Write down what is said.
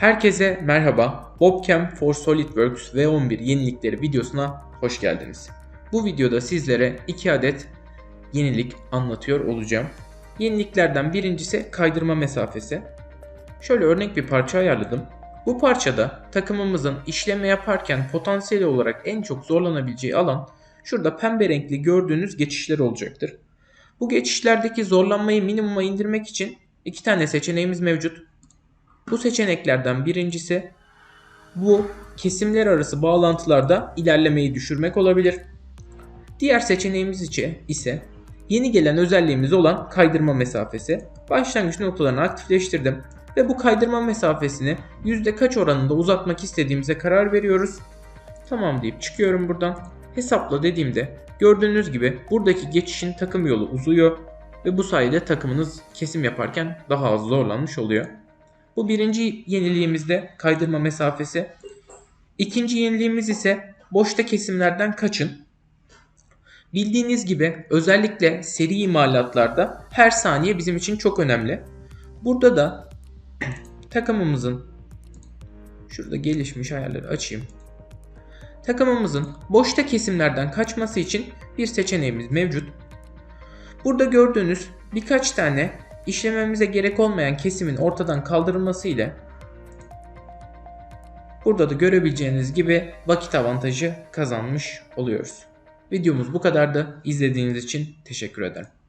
Herkese merhaba. Bobcam for SolidWorks V11 yenilikleri videosuna hoş geldiniz. Bu videoda sizlere 2 adet yenilik anlatıyor olacağım. Yeniliklerden birincisi kaydırma mesafesi. Şöyle örnek bir parça ayarladım. Bu parçada takımımızın işleme yaparken potansiyel olarak en çok zorlanabileceği alan şurada pembe renkli gördüğünüz geçişler olacaktır. Bu geçişlerdeki zorlanmayı minimuma indirmek için iki tane seçeneğimiz mevcut. Bu seçeneklerden birincisi bu kesimler arası bağlantılarda ilerlemeyi düşürmek olabilir. Diğer seçeneğimiz içi ise yeni gelen özelliğimiz olan kaydırma mesafesi. Başlangıç noktalarını aktifleştirdim ve bu kaydırma mesafesini yüzde kaç oranında uzatmak istediğimize karar veriyoruz. Tamam deyip çıkıyorum buradan. Hesapla dediğimde gördüğünüz gibi buradaki geçişin takım yolu uzuyor ve bu sayede takımınız kesim yaparken daha az zorlanmış oluyor. Bu birinci yeniliğimizde kaydırma mesafesi. İkinci yeniliğimiz ise boşta kesimlerden kaçın. Bildiğiniz gibi özellikle seri imalatlarda her saniye bizim için çok önemli. Burada da takımımızın şurada gelişmiş ayarları açayım. Takımımızın boşta kesimlerden kaçması için bir seçeneğimiz mevcut. Burada gördüğünüz birkaç tane işlememize gerek olmayan kesimin ortadan kaldırılması ile burada da görebileceğiniz gibi vakit avantajı kazanmış oluyoruz. Videomuz bu kadardı. İzlediğiniz için teşekkür ederim.